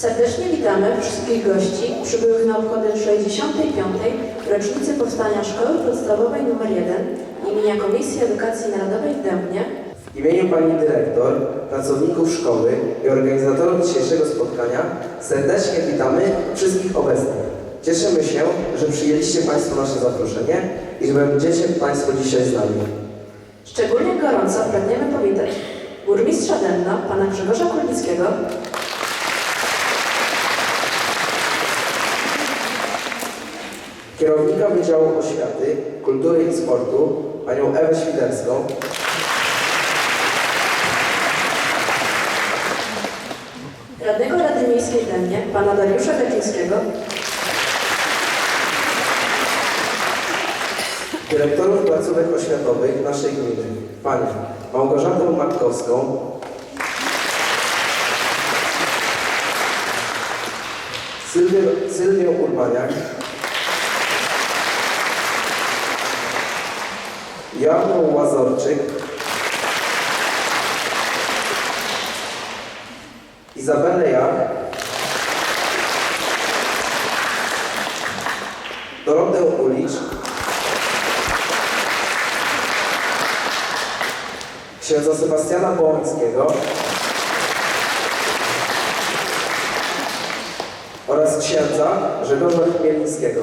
Serdecznie witamy wszystkich gości przybyłych na obchody 65. rocznicy powstania Szkoły Podstawowej nr 1 imienia Komisji Edukacji Narodowej w Dębnie W imieniu Pani Dyrektor, pracowników szkoły i organizatorów dzisiejszego spotkania serdecznie witamy wszystkich obecnych. Cieszymy się, że przyjęliście Państwo nasze zaproszenie i że będziecie Państwo dzisiaj z nami. Szczególnie gorąco pragniemy powitać burmistrza Dębna, pana Grzegorza Kulnickiego, Kierownika Wydziału Oświaty, Kultury i Sportu, Panią Ewę Świderską, radnego Rady Miejskiej Dębnie, pana Dariusza Gacińskiego, dyrektorów placówek oświatowych naszej gminy, Panią Małgorzatę Matkowską, Sylwię, Sylwię Urbaniak, Joanną Łazorczyk, Izabelę Jach, Dorotę Ulicz, księdza Sebastiana Połońskiego oraz księdza Grzegorza Chmielińskiego.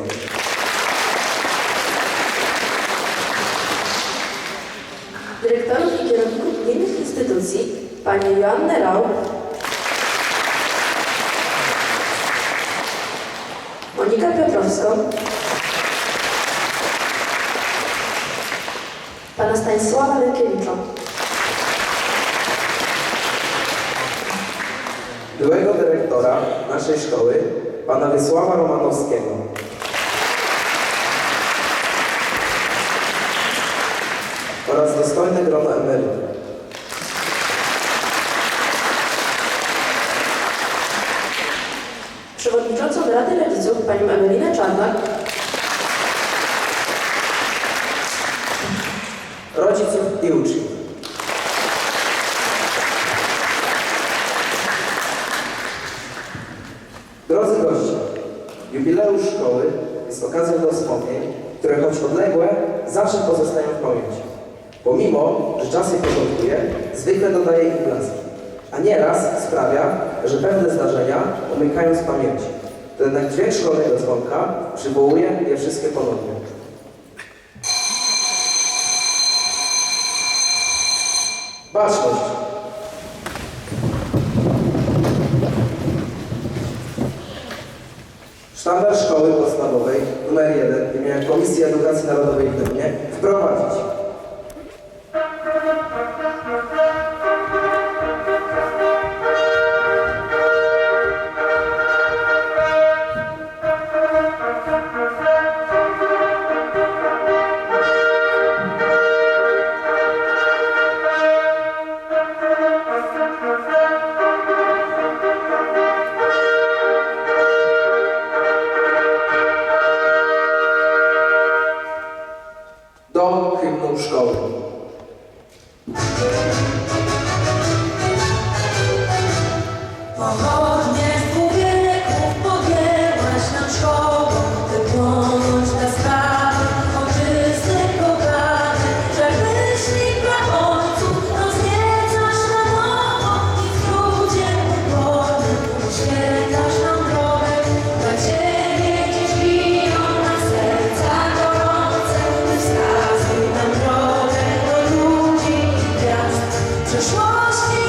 dyrektorów i kierowników gminnych panią Joannę Rau, Monikę Piotrowską, pana Stanisława Lekiewicza, byłego dyrektora naszej szkoły, pana Wysława Romanowskiego. oraz dostojne grono emerytów. Przewodniczącą Rady Rodziców, panią Ewelinę Czarnak, rodziców i uczniów. Drodzy goście, jubileusz szkoły jest okazją do wspomnień, które choć odległe, zawsze pozostają w pamięci. Pomimo, że czas je porządkuje, zwykle dodaje im blask, a nieraz sprawia, że pewne zdarzenia umykają z pamięci. To jednak dźwięk szkolnego dzwonka przywołuje je wszystkie ponownie. Baczność. Sztandar Szkoły Podstawowej nr 1 imienia Komisji Edukacji Narodowej w Dębnie wprowadzić. Ludzi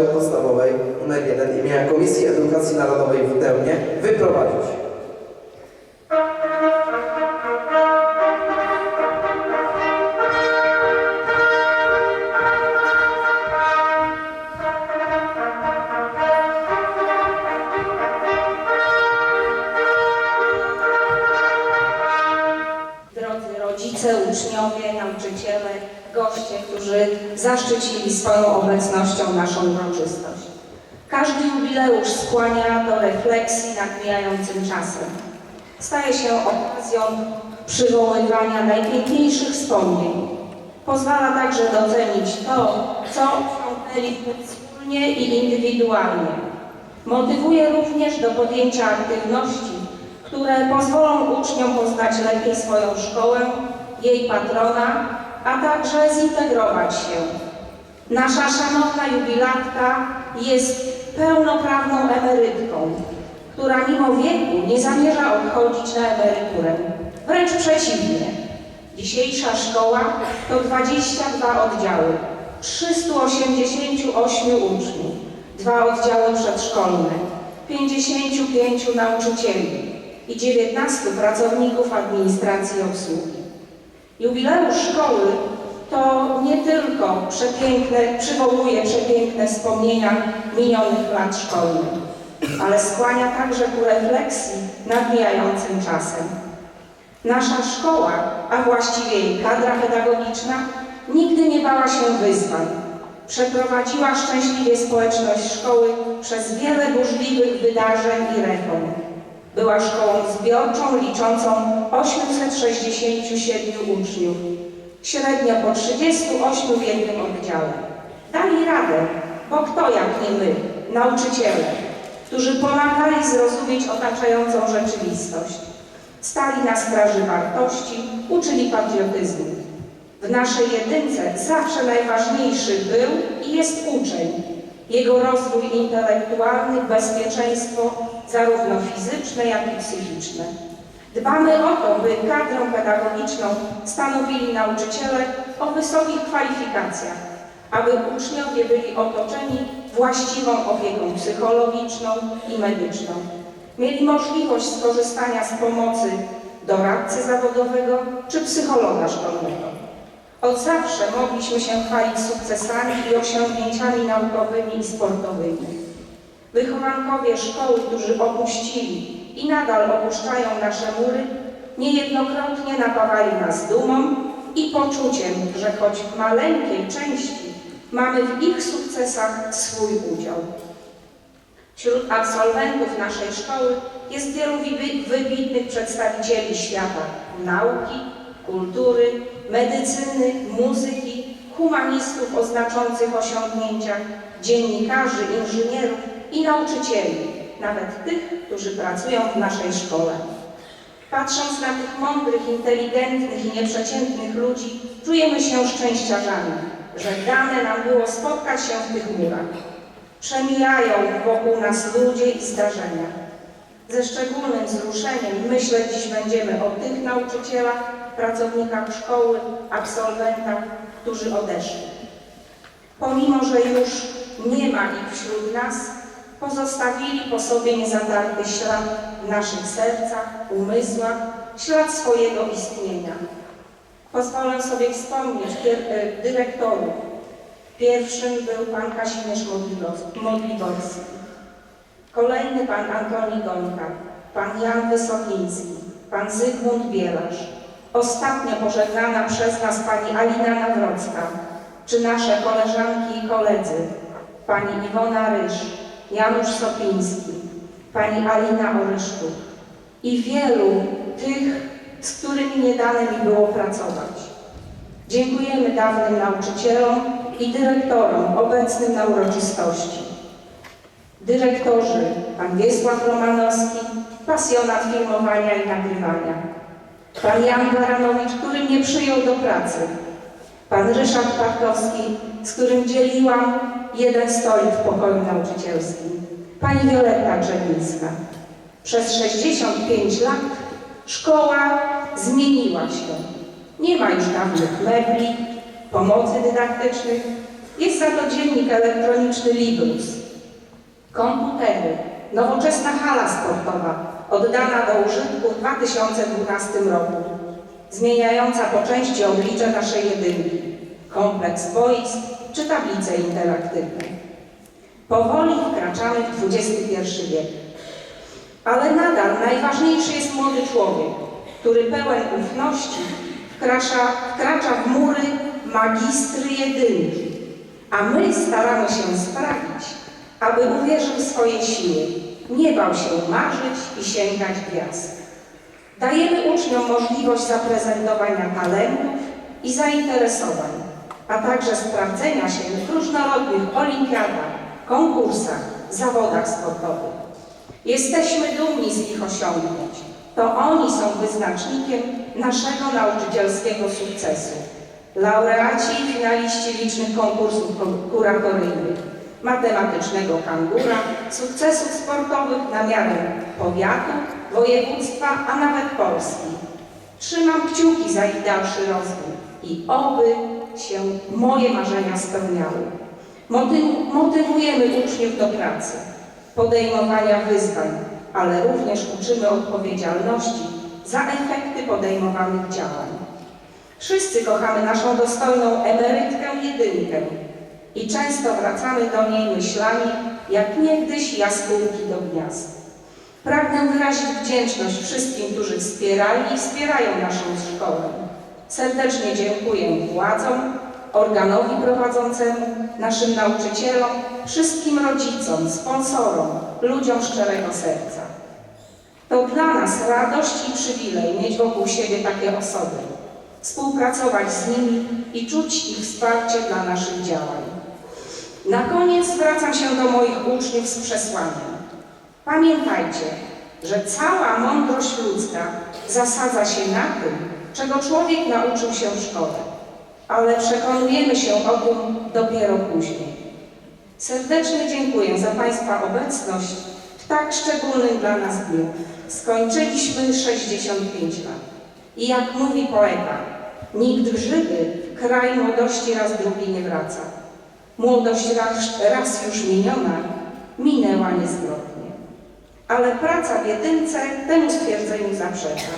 Szkoły Podstawowej nr 1 imienia Komisji Edukacji Narodowej w Chełmie wyprowadzić. Drodzy rodzice, uczniowie, nauczyciele, goście, którzy zaszczycili swoją obecnością naszą uroczystość. Każdy jubileusz skłania do refleksji nad mijającym czasem. Staje się okazją przywoływania najpiękniejszych wspomnień. Pozwala także docenić to, co osiągnęliśmy wspólnie i indywidualnie. Motywuje również do podjęcia aktywności, które pozwolą uczniom poznać lepiej swoją szkołę, jej patrona, a także zintegrować się. Nasza szanowna jubilatka jest pełnoprawną emerytką, która mimo wieku nie zamierza odchodzić na emeryturę. Wręcz przeciwnie. Dzisiejsza szkoła to 22 oddziały, 388 uczniów, dwa oddziały przedszkolne, 55 nauczycieli i 19 pracowników administracji obsługi. Jubileusz szkoły to nie tylko przepiękne, przywołuje przepiękne wspomnienia minionych lat szkolnych, ale skłania także ku refleksji nad mijającym czasem. Nasza szkoła, a właściwie jej kadra pedagogiczna, nigdy nie bała się wyzwań. Przeprowadziła szczęśliwie społeczność szkoły przez wiele burzliwych wydarzeń i reform. Była szkołą zbiorczą liczącą 867 uczniów, średnio po 38 w jednym oddziale. Dali radę, bo kto jak nie my, nauczyciele, którzy pomagali zrozumieć otaczającą rzeczywistość. Stali na straży wartości, uczyli patriotyzmu. W naszej jedynce zawsze najważniejszy był i jest uczeń. Jego rozwój intelektualny, bezpieczeństwo, zarówno fizyczne, jak i psychiczne. Dbamy o to, by kadrę pedagogiczną stanowili nauczyciele o wysokich kwalifikacjach, aby uczniowie byli otoczeni właściwą opieką psychologiczną i medyczną. Mieli możliwość skorzystania z pomocy doradcy zawodowego czy psychologa szkolnego. Od zawsze mogliśmy się chwalić sukcesami i osiągnięciami naukowymi i sportowymi. Wychowankowie szkoły, którzy opuścili i nadal opuszczają nasze mury, niejednokrotnie napawali nas dumą i poczuciem, że choć w maleńkiej części mamy w ich sukcesach swój udział. Wśród absolwentów naszej szkoły jest wielu wybi- wybitnych przedstawicieli świata nauki, kultury, medycyny, muzyki, humanistów o znaczących osiągnięciach, dziennikarzy, inżynierów i nauczycieli, nawet tych, którzy pracują w naszej szkole. Patrząc na tych mądrych, inteligentnych i nieprzeciętnych ludzi, czujemy się szczęściarzami, że dane nam było spotkać się w tych murach. Przemijają wokół nas ludzie i zdarzenia. Ze szczególnym wzruszeniem myślę dziś będziemy o tych nauczycielach, pracownikach szkoły, absolwentach, którzy odeszli. Pomimo, że już nie ma ich wśród nas, pozostawili po sobie niezatarty ślad w naszych sercach, umysłach, ślad swojego istnienia. Pozwolę sobie wspomnieć e, dyrektorów. Pierwszym był pan Kazimierz Modliborski. Kolejny pan Antoni Gonka, pan Jan Wysokiński, pan Zygmunt Bielasz. Ostatnio pożegnana przez nas pani Alina Nawrocka, czy nasze koleżanki i koledzy, pani Iwona Ryż, Janusz Sopiński, pani Alina Oryszczuk i wielu tych, z którymi nie dane mi było pracować. Dziękujemy dawnym nauczycielom i dyrektorom obecnym na uroczystości. Dyrektorzy, pan Wiesław Romanowski, pasjonat filmowania i nagrywania. Pan Jan Baranowicz, który mnie przyjął do pracy. Pan Ryszard Bartowski, z którym dzieliłam jeden stolik w pokoju nauczycielskim. Pani Wioletta Grzebińska. Przez 65 lat szkoła zmieniła się. Nie ma już dawnych mebli, pomocy dydaktycznych, Jest za to dziennik elektroniczny Librus, komputery, nowoczesna hala sportowa, oddana do użytku w 2012 roku, zmieniająca po części oblicze naszej jedynki, kompleks boisk czy tablice interaktywne. Powoli wkraczamy w XXI wiek. Ale nadal najważniejszy jest młody człowiek, który pełen ufności wkracza, wkracza w mury magistry jedynki, a my staramy się sprawić, aby uwierzył w swoje siły, nie bał się marzyć i sięgać gwiazd. Dajemy uczniom możliwość zaprezentowania talentów i zainteresowań, a także sprawdzenia się w różnorodnych olimpiadach, konkursach, zawodach sportowych. Jesteśmy dumni z ich osiągnięć. To oni są wyznacznikiem naszego nauczycielskiego sukcesu. Laureaci i finaliści licznych konkursów ko- kuratoryjnych, matematycznego kangura, sukcesów sportowych na miarę powiatu, województwa, a nawet Polski. Trzymam kciuki za ich dalszy rozwój i oby się moje marzenia spełniały. Motyw- Motywujemy uczniów do pracy, podejmowania wyzwań, ale również uczymy odpowiedzialności za efekty podejmowanych działań. Wszyscy kochamy naszą dostojną emerytkę jedynkę i często wracamy do niej myślami, jak niegdyś jaskółki do gniazd. Pragnę wyrazić wdzięczność wszystkim, którzy wspierali i wspierają naszą szkołę. Serdecznie dziękuję władzom, organowi prowadzącemu, naszym nauczycielom, wszystkim rodzicom, sponsorom, ludziom szczerego serca. To dla nas radość i przywilej mieć wokół siebie takie osoby, współpracować z nimi i czuć ich wsparcie dla naszych działań. Na koniec zwracam się do moich uczniów z przesłaniem. Pamiętajcie, że cała mądrość ludzka zasadza się na tym, czego człowiek nauczył się w szkole, ale przekonujemy się o tym dopiero później. Serdecznie dziękuję za Państwa obecność w tak szczególnym dla nas dniu. Skończyliśmy 65 lat. I jak mówi poeta, nikt żywy w kraj młodości raz drugi nie wraca. Młodość raz, raz już miniona, minęła niezwrotnie. Ale praca w jedynce temu stwierdzeniu zaprzecza,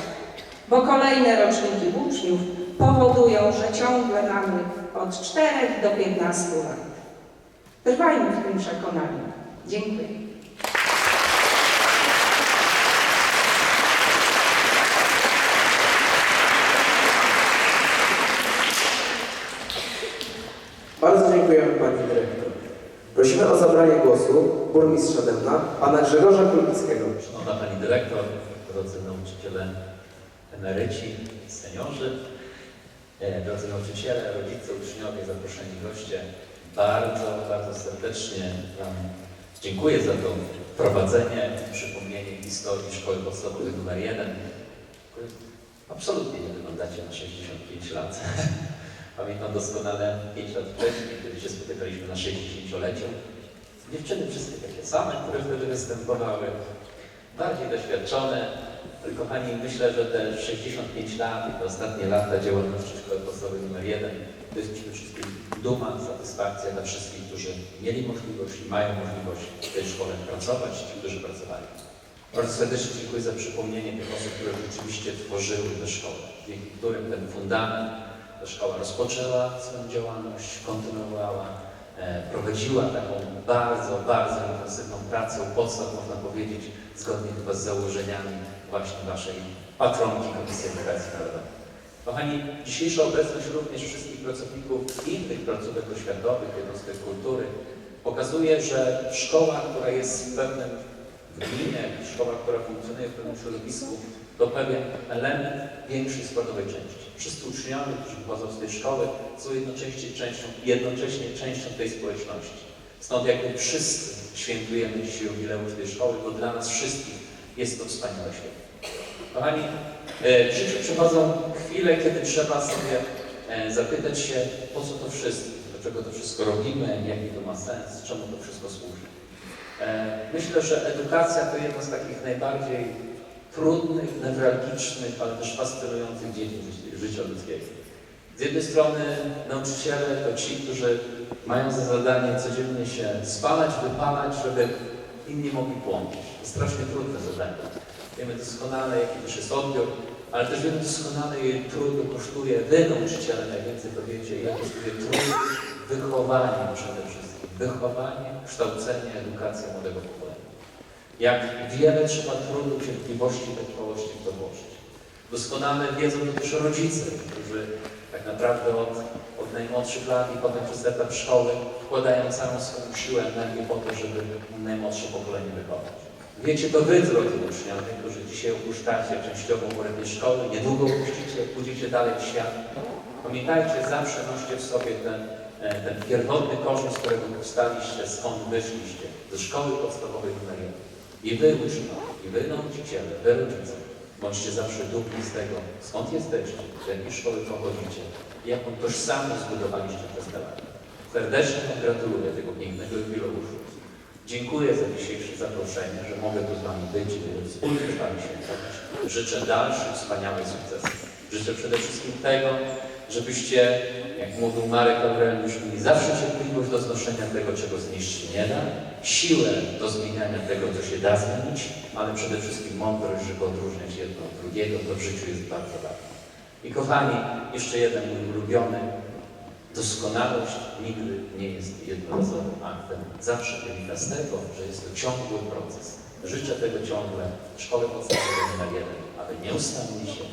bo kolejne roczniki uczniów powodują, że ciągle mamy od 4 do 15 lat. Trwajmy w tym przekonaniu. Dziękuję. Bardzo dziękujemy Pani Dyrektor. Prosimy o zabranie głosu burmistrza Dębna, Pana Grzegorza Kulbickiego. Szanowna Pani Dyrektor, drodzy nauczyciele emeryci, seniorzy, e, drodzy nauczyciele, rodzice, uczniowie, zaproszeni goście, bardzo, bardzo serdecznie Wam dziękuję za to prowadzenie, przypomnienie historii Szkoły Podstawowej nr 1. Absolutnie nie wyglądacie na 65 lat. Pamiętam doskonale 5 lat wcześniej, kiedy się spotykaliśmy na 60-leciu. Dziewczyny wszystkie takie same, które wtedy występowały, bardziej doświadczone. Kochani, myślę, że te 65 lat i te ostatnie lata działalności Szkoły Podstawowej nr 1 to jest przede wszystkim duma, satysfakcja dla wszystkich, którzy mieli możliwość i mają możliwość w tej szkole pracować, ci, którzy pracowali. Bardzo serdecznie dziękuję za przypomnienie tych osób, które rzeczywiście tworzyły tę szkołę, dzięki którym ten fundament ta szkoła rozpoczęła swoją działalność, kontynuowała, e, prowadziła taką bardzo, bardzo intensywną pracę u podstaw, można powiedzieć, zgodnie chyba z założeniami właśnie Waszej patronki Komisji Edukacji Narodowej. Kochani, dzisiejsza obecność również wszystkich pracowników innych placówek oświatowych, jednostek kultury pokazuje, że szkoła, która jest w pewnym gminie, szkoła, która funkcjonuje w pewnym środowisku, to pewien element większej składowej części. Wszyscy uczniowie, którzy pochodzą z tej szkoły, są jednocześnie częścią, jednocześnie częścią tej społeczności. Stąd jakby wszyscy świętujemy dzisiaj jubileusz tej szkoły, bo dla nas wszystkich jest to wspaniałe święto. Kochani, e, w życiu przychodzą chwile, kiedy trzeba sobie e, zapytać się, po co to wszystko, dlaczego to wszystko robimy, jaki to ma sens, czemu to wszystko służy. E, Myślę, że edukacja to jedno z takich najbardziej trudnych, newralgicznych, ale też fascynujących dziedzin ży- życia ludzkiego. Z jednej strony nauczyciele to ci, którzy mają za zadanie codziennie się spalać, wypalać, żeby inni mogli płonąć. Strasznie trudne zadanie. Wiemy doskonale, jaki też jest odbiór, ale też wiemy doskonale, jej trudu kosztuje, wy nauczyciele najwięcej to wiecie, ile kosztuje trud wychowanie przede wszystkim. Wychowanie, kształcenie, edukacja młodego pokolenia. Jak wiele trzeba trudu, cierpliwości wytrwałości w to włożyć. Doskonale wiedzą to też rodzice, którzy tak naprawdę od, od najmłodszych lat i potem przez etap szkoły wkładają całą swoją siłę, energię po to, żeby najmłodsze pokolenie wychować. Wiecie to wy, drodzy uczniowie, którzy dzisiaj opuszczacie częściowo tej szkoły, niedługo opuścicie, pójdziecie dalej w świat. Pamiętajcie, zawsze noście w sobie ten, e, ten pierwotny korzeń, z którego powstaliście, skąd wyszliście, ze szkoły podstawowej numer jeden. I wy uczniowie, i wy nauczyciele, wy rodzice, bądźcie zawsze dumni z tego, skąd jesteście, z jakiej szkoły pochodzicie jaką tożsamość zbudowaliście przez te lata. Serdecznie gratuluję tego pięknego jubileuszu. Dziękuję za dzisiejsze zaproszenie, że mogę tu z Wami być i wspólnie z Wami świętować. Życzę dalszych wspaniałych sukcesów. Życzę przede wszystkim tego, żebyście, jak mówił Marek Aureliusz, mieli zawsze cierpliwość do znoszenia tego, czego znieść się nie da, siłę do zmieniania tego, co się da zmienić, ale przede wszystkim mądrość, żeby odróżniać jedno od drugiego. To w życiu jest bardzo ważne. I kochani, jeszcze jeden mój ulubiony, Doskonałość nigdy nie jest jednorazowym aktem. Zawsze wynika z tego, że jest to ciągły proces. Życzę tego ciągle szkole podstawowej numer jeden, aby nieustannie się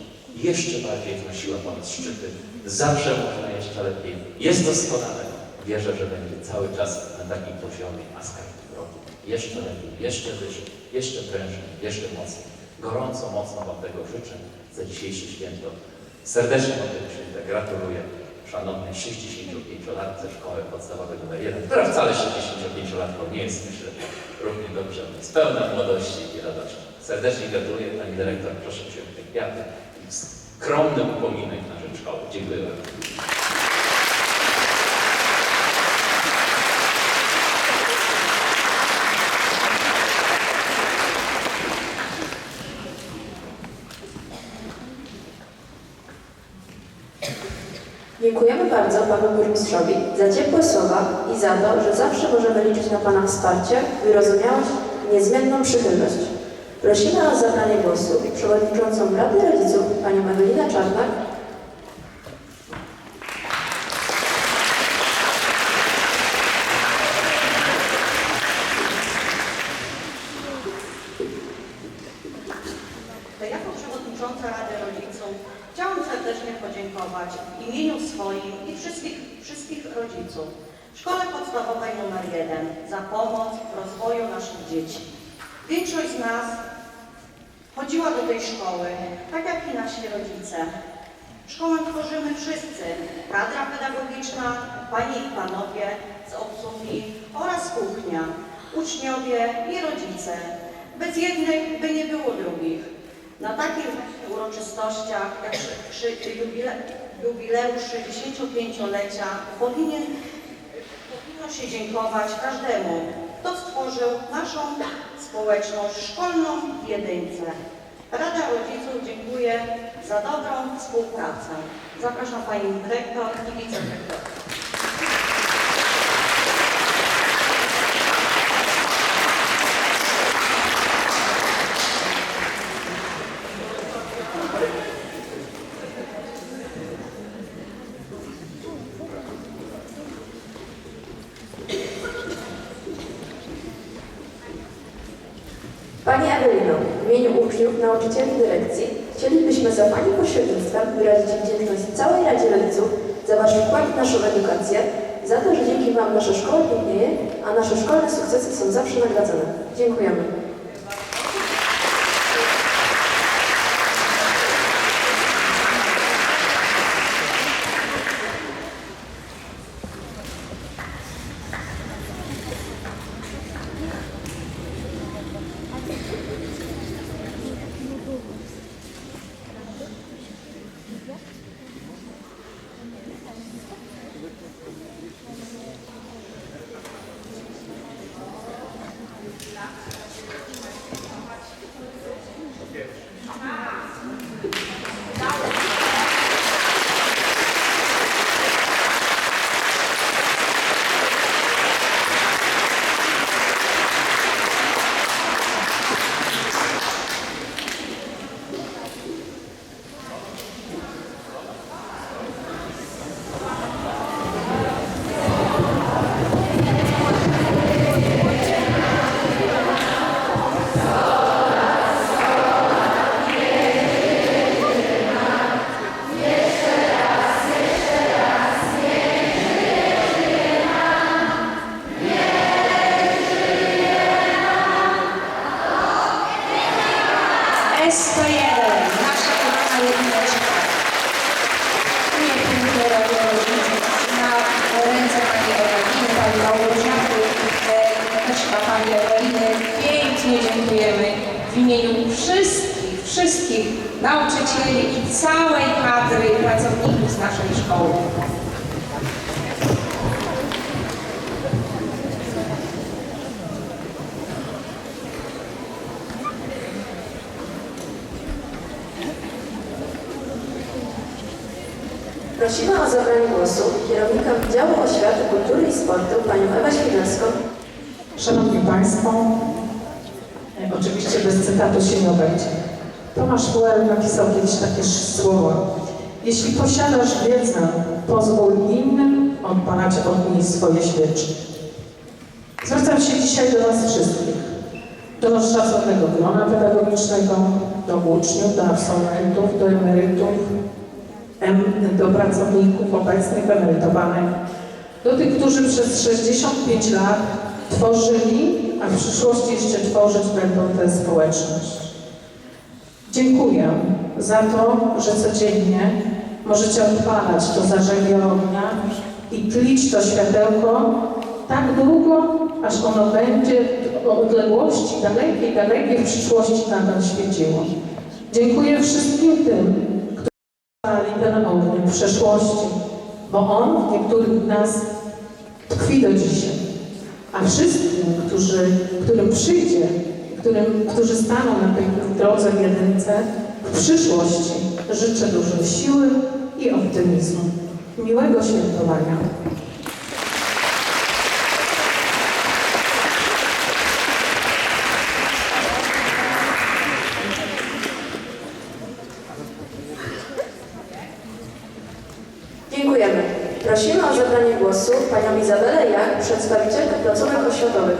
jeszcze bardziej wnosiła ponad szczyty. Zawsze można jeszcze lepiej. Jest doskonale. Wierzę, że będzie cały czas na takim poziomie, a z każdym rokiem jeszcze lepiej, jeszcze wyżej, jeszcze prężniej, jeszcze mocniej. Gorąco, mocno Wam tego życzę za dzisiejsze święto. Serdecznie Wam tego święta gratuluję szanownej 65-latce szkoły podstawowej nr 1, która wcale 65-latką nie jest, myślę, równie dobrze, z pełna młodości i radości. Serdecznie gratuluję Pani Dyrektor, proszę wziąć te kwiaty i skromny upominek na rzecz szkoły. Dziękuję bardzo. Dziękujemy bardzo Panu Burmistrzowi za ciepłe słowa i za to, że zawsze możemy liczyć na Pana wsparcie, wyrozumiałość i niezmienną przychylność. Prosimy o zabranie głosu przewodniczącą Rady Rodziców Panią Ewelinę Czarnak jako przewodnicząca Rady Rodziców chciałam serdecznie podziękować w imieniu swoim i wszystkich, wszystkich rodziców Szkole Podstawowej nr 1 za pomoc w rozwoju naszych dzieci. Większość z nas chodziła do tej szkoły, tak jak i nasi rodzice. Szkołę tworzymy wszyscy, kadra pedagogiczna, panie i panowie z obsługi oraz kuchnia, uczniowie i rodzice. Bez jednych by nie było drugich. Na takich uroczystościach jak przy- przy jubileusz 65-lecia powinien, powinno się dziękować każdemu, kto stworzył naszą społeczność szkolną w jedynce. Rada Rodziców dziękuję za dobrą współpracę. Zapraszam Pani Dyrektor i Wicedyrektor. Pani Ewelino, w imieniu uczniów, nauczycieli dyrekcji chcielibyśmy za Pani pośrednictwem wyrazić wdzięczność całej Radzie Rodziców za Wasz wkład w naszą edukację, za to, że dzięki Wam nasza szkoła pięknieje, a nasze szkolne sukcesy są zawsze nagradzane. Dziękujemy. Kultury i Sportu, panią Ewę Świdelską. Szanowni Państwo, oczywiście bez cytatu się nie obejdzie. Tomasz Puel napisał kiedyś takie słowa. Jeśli posiadasz wiedzę, pozwól innym odpalać ogni swoje świeczki. Zwracam się dzisiaj do Was wszystkich, do szacownego grona pedagogicznego, do uczniów, do absolwentów, do emerytów, em, do pracowników obecnych, emerytowanych, do tych, którzy przez 65 lat tworzyli, a w przyszłości jeszcze tworzyć będą tę społeczność. Dziękuję za to, że codziennie możecie odpalać to zarzębie ognia i tlić to światełko tak długo, aż ono będzie w odległości dalekiej, dalekiej w przyszłości nadal świeciło. Dziękuję wszystkim tym, którzy odpalali ten ogień w przeszłości, bo on w niektórych nas tkwi do dzisiaj. A wszystkim, którzy, którym przyjdzie, którym, którzy staną na tej drodze w jedynce, w przyszłości życzę dużo siły i optymizmu. Miłego świętowania. Dziękujemy. Prosimy o zabranie głosu panią Izabelę Jak, przedstawicielkę placówek oświatowych.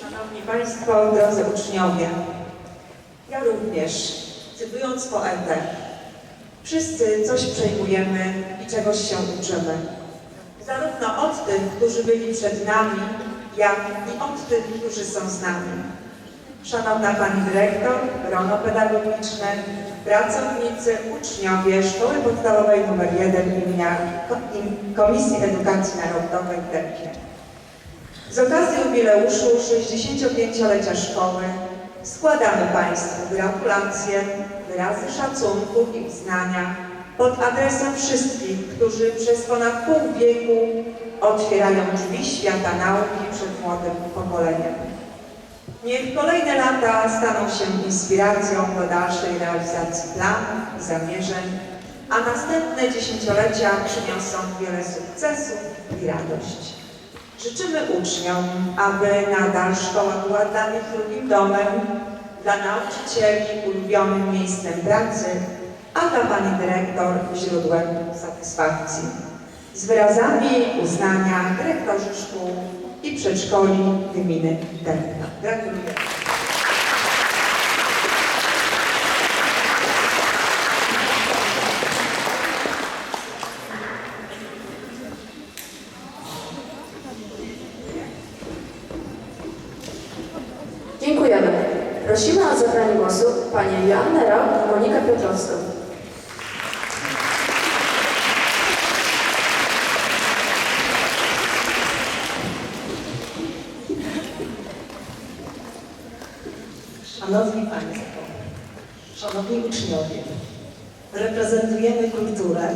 Szanowni Państwo, drodzy uczniowie, ja również, cytując poetę, wszyscy coś przejmujemy i czegoś się uczymy. Zarówno od tych, którzy byli przed nami, jak i od tych, którzy są z nami. Szanowna Pani Dyrektor, grono pedagogiczne, pracownicy, uczniowie Szkoły Podstawowej nr 1 imienia Komisji Edukacji Narodowej w Dębnie. Z okazji jubileuszu 65-lecia szkoły składamy Państwu gratulacje, wyrazy szacunku i uznania pod adresem wszystkich, którzy przez ponad pół wieku otwierają drzwi świata nauki przed młodym pokoleniem. Niech kolejne lata staną się inspiracją do dalszej realizacji planów i zamierzeń, a następne dziesięciolecia przyniosą wiele sukcesów i radość. Życzymy uczniom, aby nadal szkoła była dla nich drugim domem, dla nauczycieli ulubionym miejscem pracy, a dla Pani Dyrektor źródłem satysfakcji. Z wyrazami uznania dyrektorzy szkół i przedszkoli gminy Dębna. Gratuluję. Dziękujemy. Prosimy o zabranie głosu panią Joannę Rok i Monikę Piotrowską. Szanowni Państwo, Szanowni Uczniowie, reprezentujemy kulturę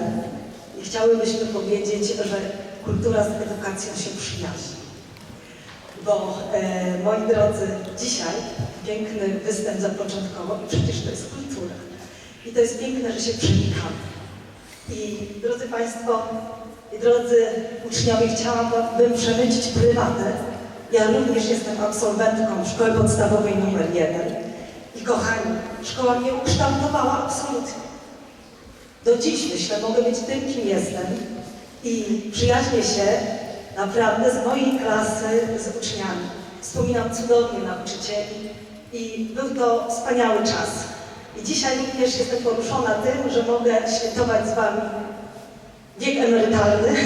i chciałybyśmy powiedzieć, że kultura z edukacją się przyjaźni. Bo, e, moi drodzy, dzisiaj piękny występ zapoczątkował i przecież to jest kultura. I to jest piękne, że się przenikamy. I drodzy Państwo, i drodzy uczniowie, chciałabym przemycić prywatę. Ja również jestem absolwentką szkoły podstawowej numer 1. I kochani, szkoła mnie ukształtowała absolutnie. Do dziś myślę, mogę być tym, kim jestem i przyjaźnię się naprawdę z mojej klasy z uczniami. Wspominam cudownie nauczycieli i był to wspaniały czas. I dzisiaj również jestem poruszona tym, że mogę świętować z Wami wiek emerytalny,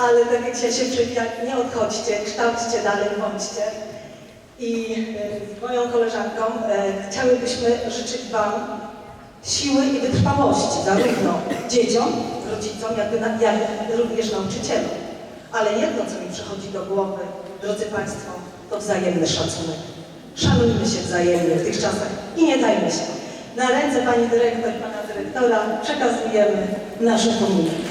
ale tak jak się przewija, nie odchodźcie, kształćcie dalej, bądźcie. I z moją koleżanką e, chciałybyśmy życzyć Wam siły i wytrwałości zarówno dzieciom, rodzicom, jakby na, jak również nauczycielom. Ale jedno, co mi przychodzi do głowy, drodzy Państwo, to wzajemny szacunek. Szanujmy się wzajemnie w tych czasach i nie dajmy się. Na ręce Pani Dyrektor, Pana Dyrektora przekazujemy nasze komunikaty.